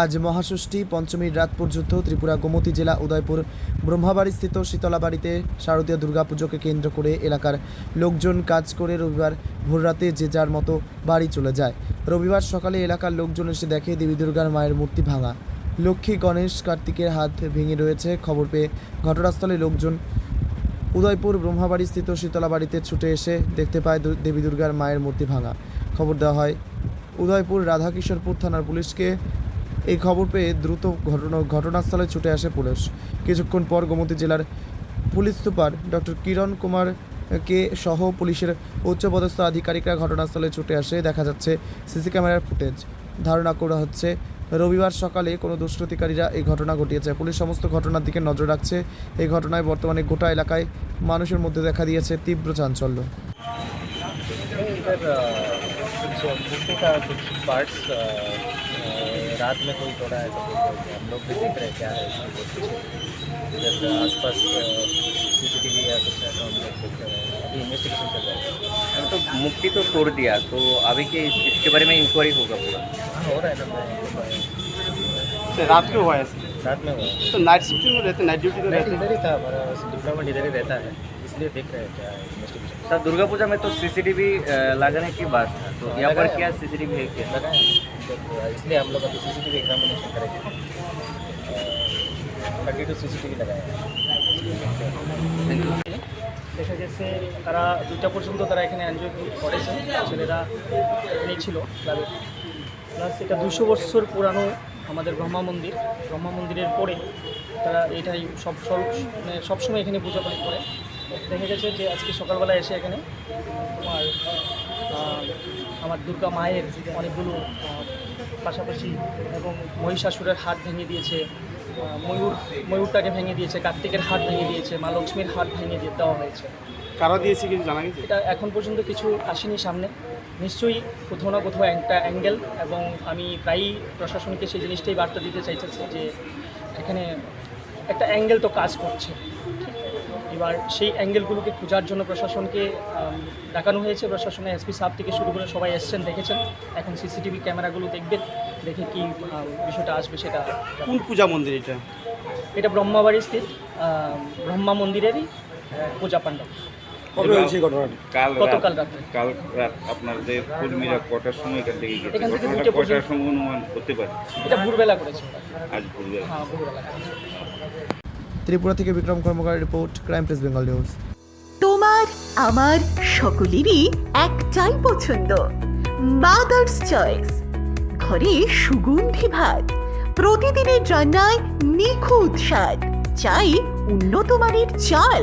আজ মহাষষ্ঠী পঞ্চমীর রাত পর্যন্ত ত্রিপুরা, গোমতী জেলা, উদয়পুর ব্রহ্মাবাড়িস্থিত শীতলাবাড়িতে শারদীয় দুর্গাপুজোকে কেন্দ্র করে এলাকার লোকজন কাজ করে রবিবার ভোররাতে যে যার মতো বাড়ি চলে যায়। রবিবার সকালে এলাকার লোকজন এসে দেখে দেবী দুর্গার মায়ের মূর্তি ভাঙা। লক্ষ্মী গণেশ কার্তিকের হাত ভেঙে রয়েছে। খবর পেয়ে ঘটনাস্থলে লোকজন উদয়পুর ব্রহ্মাবাড়িস্থিত শীতলাবাড়িতে ছুটে এসে দেখতে পায় দেবী দুর্গার মায়ের মূর্তি ভাঙা। খবর দেওয়া হয়, উদয়পুর, রাধাকিশোরপুর থানার পুলিশকে এই খবর পেয়ে দ্রুত ঘটনা ঘটনাস্থলে ছুটে আসে পুলিশ। কিছুক্ষণ পর গোমতী জেলার police super doctor Kiran Kumar কে সহ পুলিশের উচ্চপদস্থ আধিকারিকরা ঘটনাস্থলে ছুটে আসে। দেখা যাচ্ছে সিসি ক্যামেরার ফুটেজ। ধারণা করা হচ্ছে রবিবার সকালে কোনো দুষ্কৃতিকারীরা এই ঘটনা ঘটিয়েছে। পুলিশ সমস্ত ঘটনার দিকে নজর রাখছে। এই ঘটনায় বর্তমানে গোটা এলাকায় মানুষের মধ্যে দেখা দিয়েছে তীব্র চাঞ্চল্য। नहीं, रात में कोई थोड़ा ऐसा तो हम लोग भी देख रहे हैं क्या है जैसे आस पास सी सी टी वी या कुछ है तो हम लोग देख रहे हैं। अभी इन्वेस्टिगेशन चल रहा है। हम तो मुक्ति तो तोड़ दिया तो अभी के इसके बारे में इंक्वायरी होगा पूरा। हाँ हो रहा है ना तो रात क्यों हुआ है ऐसे? रात में हुआ है। तो नाइट शिफ्ट में रहते नाइट ड्यूटी तो नाइट रहते इधर ही था हमारा डिप्लोमेंट इधर ही रहता है इसलिए देख रहे हैं क्या है इन्वेस्टिगेशन सर दुर्गा पूजा में तो सीसीटीवी लगाने की बात था तो यहाँ पर लगाया। क्या सीसीटीवी है क्या लगा है तो इसलिए हम लोग अभी C C T V examination करेंगे thirty two C C T V लगाए हैं দেখা গেছে তারা দুটা পর্যন্ত তারা এখানে এনজয় করেছেন ছেলেরা এখানেই ছিল ক্লাবে প্লাস এটা দুশো বছর পুরানো আমাদের ব্রহ্মা মন্দির ব্রহ্মা মন্দিরের পরে তারা এটাই সব সব মানে সবসময় এখানে পূজা পাঠ করে। দেখা গেছে যে আজকে সকালবেলা এসে এখানে আমার আহ, আমার দুর্গা মায়ের অনেকগুলো পাশাপাশি এবং মহিষাসুরের হাত ভেঙে দিয়েছে ময়ূর ময়ূরটাকে ভেঙে দিয়েছে কার্তিকের হাত ভেঙে দিয়েছে মা লক্ষ্মীর হাত ভেঙে দিয়ে দেওয়া হয়েছে। কারা দিয়েছে কিছু জানা গেছে? এটা এখন পর্যন্ত কিছু আসেনি সামনে। নিশ্চয়ই কোথাও না কোথাও একটা অ্যাঙ্গেল এবং আমি প্রায়ই প্রশাসনকে সেই জিনিসটাই বার্তা দিতে চাইতেছি যে এখানে একটা অ্যাঙ্গেল তো কাজ করছে। ঠিক? এবার সেই অ্যাঙ্গেলগুলোকে খোঁজার জন্য প্রশাসনকে ডাকানো হয়েছে। প্রশাসনে এসপি সাহেব থেকে শুরু করে সবাই এসছেন দেখেছেন। এখন সিসিটিভি ক্যামেরাগুলো দেখবেন দেখে কি বিষয়টা আসবে সেটা কোন পূজা মন্দির এটা? এটা ব্রহ্মাবাড়ি স্থিত ব্রহ্মা মন্দিরেরই পূজা পাণ্ডব। কবে হয়েছে ঘটনাটা? কাল গতকাল রাত কাল রাত আপনাদের কর্মীরা কটার সময় এখান থেকে গেছে? ঘটনাটা কটার সময় অনুমান করতে পারে? এটা ভোরবেলা করেছে। আজ ভোরবেলা। হ্যাঁ ভোরবেলা ত্রিপুরা থেকে Bikram Karmakar report crime press Bengal news. তোমার আমার সকলেরই একটাই পছন্দ। মাদার্স চয়েস ঘরে সুগন্ধি ভাত। প্রতিদিনের রান্নায় নিখুঁত স্বাদ। চাই উন্নত মানের চাল।